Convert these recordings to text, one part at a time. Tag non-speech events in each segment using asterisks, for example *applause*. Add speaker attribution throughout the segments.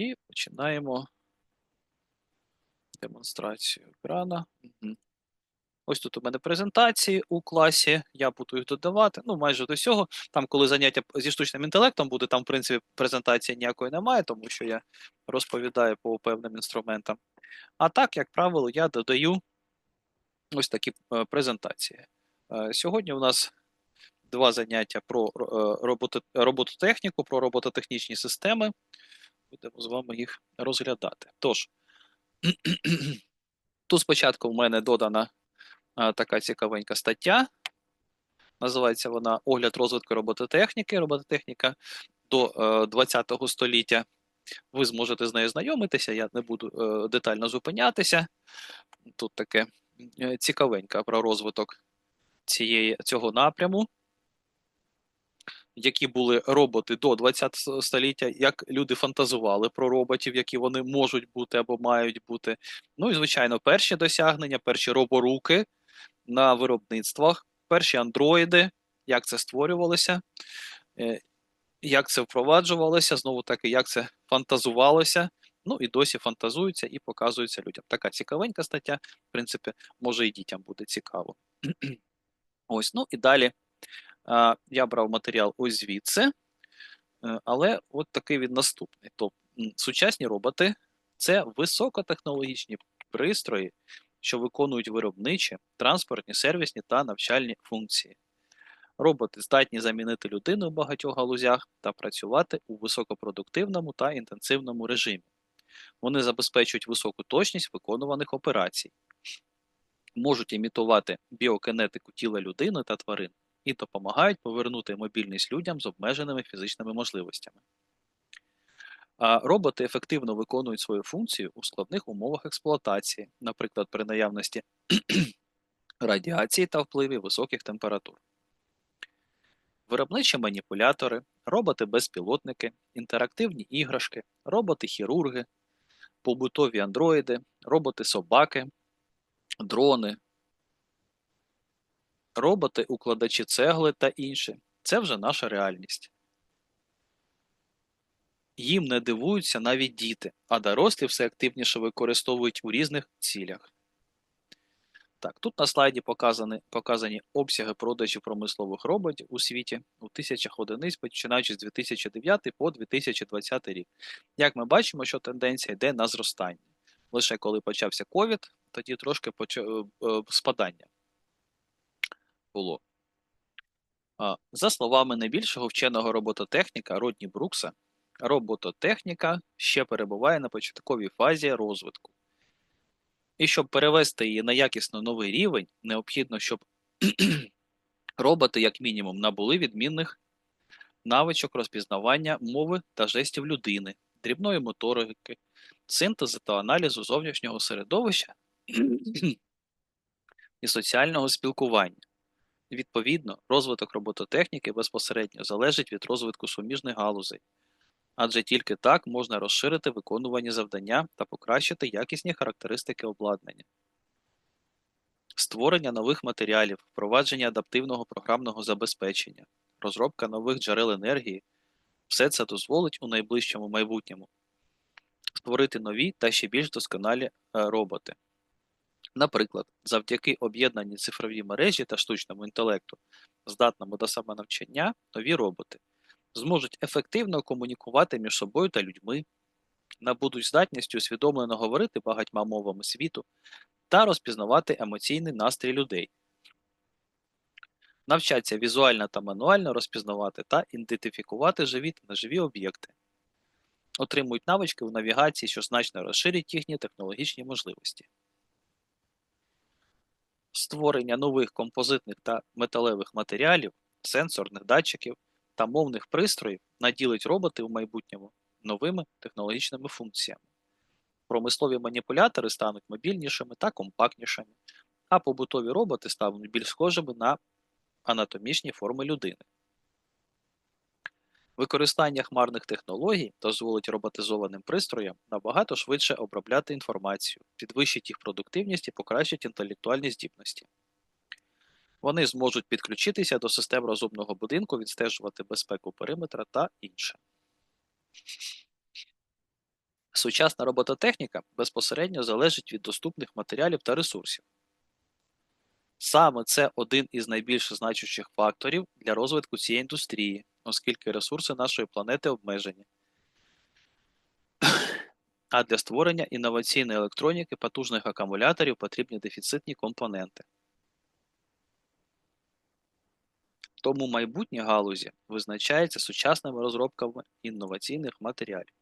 Speaker 1: І починаємо демонстрацію екрана. Ось тут у мене презентації у класі. Я буду їх додавати. Ну, майже до всього. Там, коли заняття зі штучним інтелектом буде, там, в принципі, презентації ніякої немає, тому що я розповідаю по певним інструментам. А так, як правило, я додаю ось такі е, презентації. Е, Сьогодні у нас два заняття про е, робототехніку, про робототехнічні системи. Будемо з вами їх розглядати. Тож, *clears throat* тут спочатку в мене додана а, така цікавенька стаття. Називається вона Огляд розвитку робототехніки. Робототехніка до е, ХХ століття. Ви зможете з нею знайомитися, я не буду е, детально зупинятися. Тут таке е, цікавеньке про розвиток цієї, цього напряму. Які були роботи до 20 століття, як люди фантазували про роботів, які вони можуть бути або мають бути. Ну і, звичайно, перші досягнення, перші роборуки на виробництвах, перші андроїди, як це створювалося, е, як це впроваджувалося, знову таки, як це фантазувалося. Ну і досі фантазуються і показуються людям. Така цікавенька стаття, в принципі, може і дітям буде цікаво. *clears throat* Ось, ну і далі я брав матеріал ось звідси, е, але от такий він наступний. Тобто, сучасні роботи це високотехнологічні пристрої, що виконують виробничі, транспортні, сервісні та навчальні функції. Роботи здатні замінити людину в багатьох галузях та працювати у високопродуктивному та інтенсивному режимі. Вони забезпечують високу точність виконуваних операцій, можуть імітувати біокінетику тіла людини та тварин і допомагають повернути мобільність людям з обмеженими фізичними можливостями. Роботи ефективно виконують свою функцію у складних умовах експлуатації, наприклад, при наявності *clears throat* радіації та впливі високих температур. Виробничі маніпулятори, роботи-безпілотники, інтерактивні іграшки, роботи-хірурги, побутові андроїди, роботи-собаки, дрони, роботи-укладачі цегли та інше це вже наша реальність. Їм не дивуються навіть діти, а дорослі все активніше використовують у різних цілях. Так, тут на слайді показані, показані обсяги продажів промислових роботів у світі у тисячах одиниць, починаючи з 2009 по 2020 рік. Як ми бачимо, що тенденція йде на зростання. Лише коли почався ковід, тоді трошки поча... е, е, спадання було. За словами найбільшого вченого робототехніка Родні Брукса, робототехніка ще перебуває на початковій фазі розвитку. І щоб перевести її на якісно новий рівень, необхідно, щоб *clears throat* роботи, як мінімум, набули відмінних навичок розпізнавання мови та жестів людини, дрібної моторики, синтезу та аналізу зовнішнього середовища *clears throat* і соціального спілкування. Відповідно, розвиток робототехніки безпосередньо залежить від розвитку суміжних галузей, адже тільки так можна розширити виконувані завдання та покращити якісні характеристики обладнання. Створення нових матеріалів, впровадження адаптивного програмного забезпечення, розробка нових джерел енергії все це дозволить у найближчому майбутньому створити нові та ще більш досконалі е, роботи. Наприклад, завдяки об'єднаній цифровій мережі та штучному інтелекту, здатному до самонавчання, нові роботи зможуть ефективно комунікувати між собою та людьми, набудуть здатністю усвідомлено говорити багатьма мовами світу та розпізнавати емоційний настрій людей, навчаться візуально та мануально розпізнавати та ідентифікувати живі та неживі об'єкти, отримують навички у навігації, що значно розширять їхні технологічні можливості. Створення нових композитних та металевих матеріалів, сенсорних датчиків та мовних пристроїв наділить роботи в майбутньому новими технологічними функціями. Промислові маніпулятори стануть мобільнішими та компактнішими, а побутові роботи стануть більш схожими на анатомічні форми людини. Використання хмарних технологій дозволить роботизованим пристроям набагато швидше обробляти інформацію, підвищить їх продуктивність і покращить інтелектуальні здібності. Вони зможуть підключитися до систем розумного будинку, відстежувати безпеку периметра та інше. Сучасна робототехніка безпосередньо залежить від доступних матеріалів та ресурсів. Саме це один із найбільш значущих факторів для розвитку цієї індустрії, оскільки ресурси нашої планети обмежені. А для створення інноваційної електроніки потужних акумуляторів потрібні дефіцитні компоненти. Тому майбутнє галузі визначається сучасними розробками інноваційних матеріалів.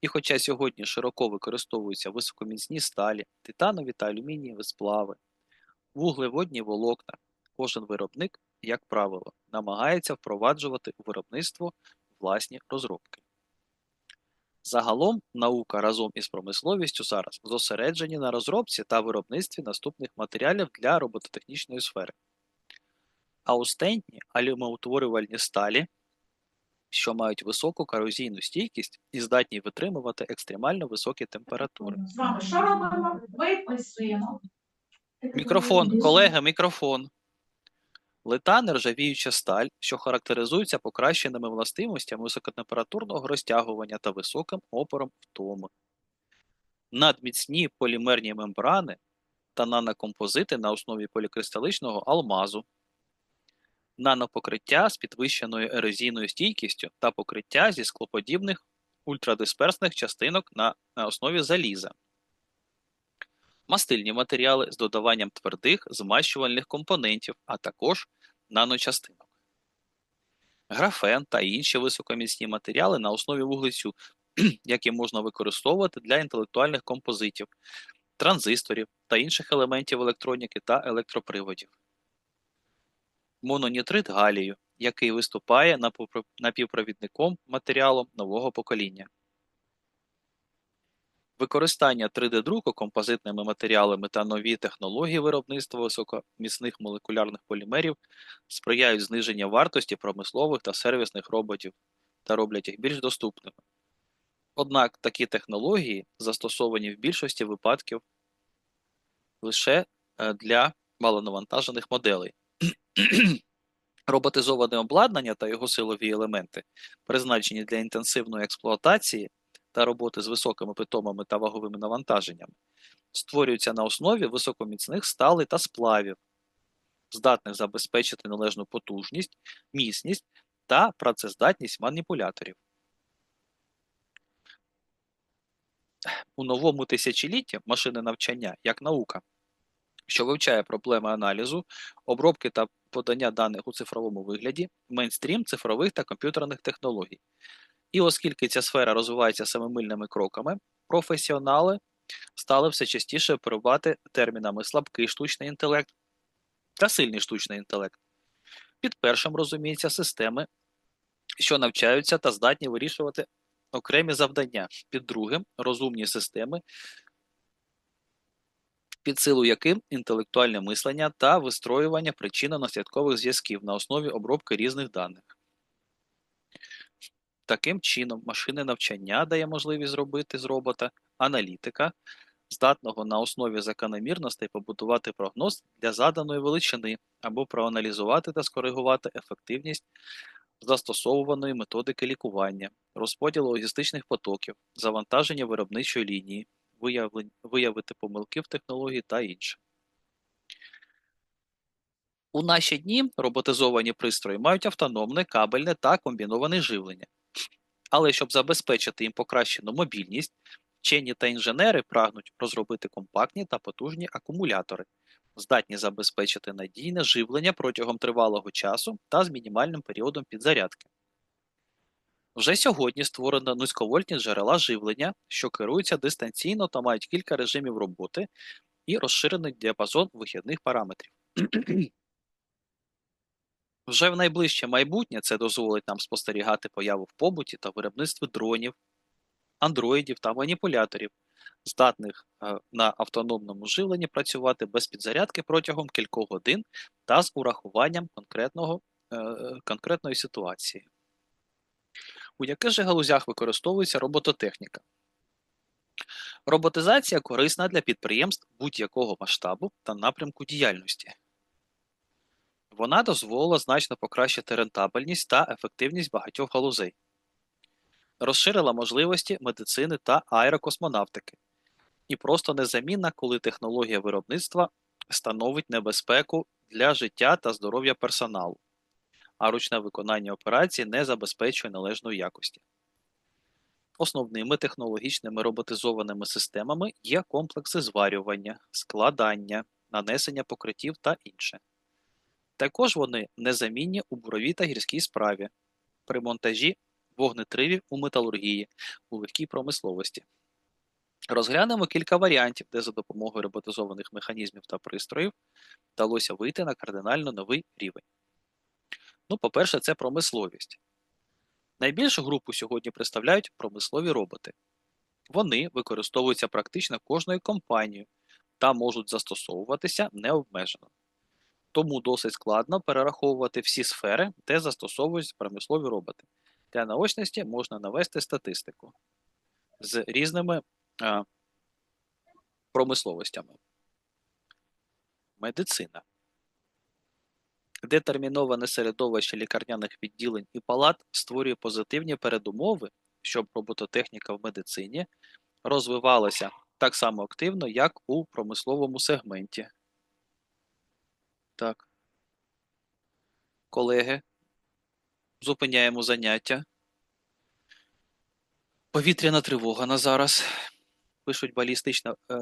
Speaker 1: І хоча сьогодні широко використовуються високоміцні сталі, титанові та алюмінієві сплави, вуглеводні волокна, кожен виробник, як правило, намагається впроваджувати у виробництво власні розробки. Загалом наука разом із промисловістю зараз зосереджені на розробці та виробництві наступних матеріалів для робототехнічної сфери. Аустентні алюмоутворювальні сталі, що мають високу корозійну стійкість і здатні витримувати екстремально високі температури.
Speaker 2: З вами що робимо? Виписуємо.
Speaker 1: Мікрофон, колеги, мікрофон. Лита нержавіюча сталь, що характеризується покращеними властивостями високотемпературного розтягування та високим опором втоми. Надміцні полімерні мембрани та нанокомпозити на основі полікристаличного алмазу, нанопокриття з підвищеною ерозійною стійкістю та покриття зі склоподібних ультрадисперсних частинок на, основі заліза. Мастильні матеріали з додаванням твердих змащувальних компонентів, а також наночастинок. Графен та інші високоміцні матеріали на основі вуглецю, *clears throat* які можна використовувати для інтелектуальних композитів, транзисторів та інших елементів електроніки та електроприводів. Мононітрид галію, який виступає напівпровідником матеріалом нового покоління. Використання 3D-друку композитними матеріалами та нові технології виробництва високоміцних молекулярних полімерів сприяють зниженню вартості промислових та сервісних роботів та роблять їх більш доступними. Однак такі технології застосовані в більшості випадків лише е, для малонавантажених моделей. *clears throat* Роботизоване обладнання та його силові елементи, призначені для інтенсивної експлуатації та роботи з високими питомами та ваговими навантаженнями, створюються на основі високоміцних сталей та сплавів, здатних забезпечити належну потужність, міцність та працездатність маніпуляторів. У новому тисячолітті машини навчання як наука, що вивчає проблеми аналізу, обробки та подання даних у цифровому вигляді, мейнстрім цифрових та комп'ютерних технологій. І оскільки ця сфера розвивається семимильними кроками, професіонали стали все частіше оперувати термінами слабкий штучний інтелект та сильний штучний інтелект. Під першим розуміються системи, що навчаються та здатні вирішувати окремі завдання, під другим розумні системи, під силу яким інтелектуальне мислення та вистроювання причинно-наслідкових зв'язків на основі обробки різних даних. Таким чином, машини навчання дає можливість зробити з робота аналітика, здатного на основі закономірностей побудувати прогноз для заданої величини або проаналізувати та скоригувати ефективність застосовуваної методики лікування, розподілу логістичних потоків, завантаження виробничої лінії, виявити помилки в технології та інше. У наші дні роботизовані пристрої мають автономне, кабельне та комбіноване живлення. Але щоб забезпечити їм покращену мобільність, вчені та інженери прагнуть розробити компактні та потужні акумулятори, здатні забезпечити надійне живлення протягом тривалого часу та з мінімальним періодом підзарядки. Вже сьогодні створено низьковольтні джерела живлення, що керуються дистанційно та мають кілька режимів роботи і розширений діапазон вихідних параметрів. Вже в найближче майбутнє це дозволить нам спостерігати появу в побуті та виробництві дронів, андроїдів та маніпуляторів, здатних е, на автономному живленні працювати без підзарядки протягом кількох годин та з урахуванням конкретного, е, конкретної ситуації. У яких же галузях використовується робототехніка? Роботизація корисна для підприємств будь-якого масштабу та напрямку діяльності. Вона дозволила значно покращити рентабельність та ефективність багатьох галузей. розширила можливості медицини та аерокосмонавтики. І просто незамінна, коли технологія виробництва становить небезпеку для життя та здоров'я персоналу, а ручне виконання операцій не забезпечує належної якості. Основними технологічними роботизованими системами є комплекси зварювання, складання, нанесення покриттів та інше. Також вони незамінні у буровій та гірській справі, при монтажі вогнетривів у металургії, у легкій промисловості. Розглянемо кілька варіантів, де за допомогою роботизованих механізмів та пристроїв вдалося вийти на кардинально новий рівень. Ну, по-перше, це промисловість. Найбільшу групу сьогодні представляють промислові роботи. Вони використовуються практично кожною компанією та можуть застосовуватися необмежено. Тому досить складно перераховувати всі сфери, де застосовуються промислові роботи. Для наочності можна навести статистику з різними а, промисловостями. Медицина. Детерміноване середовище лікарняних відділень і палат створює позитивні передумови, щоб робототехніка в медицині розвивалася так само активно, як у промисловому сегменті. Так. Колеги, зупиняємо заняття. Повітряна тривога на зараз. Пишуть балістична е,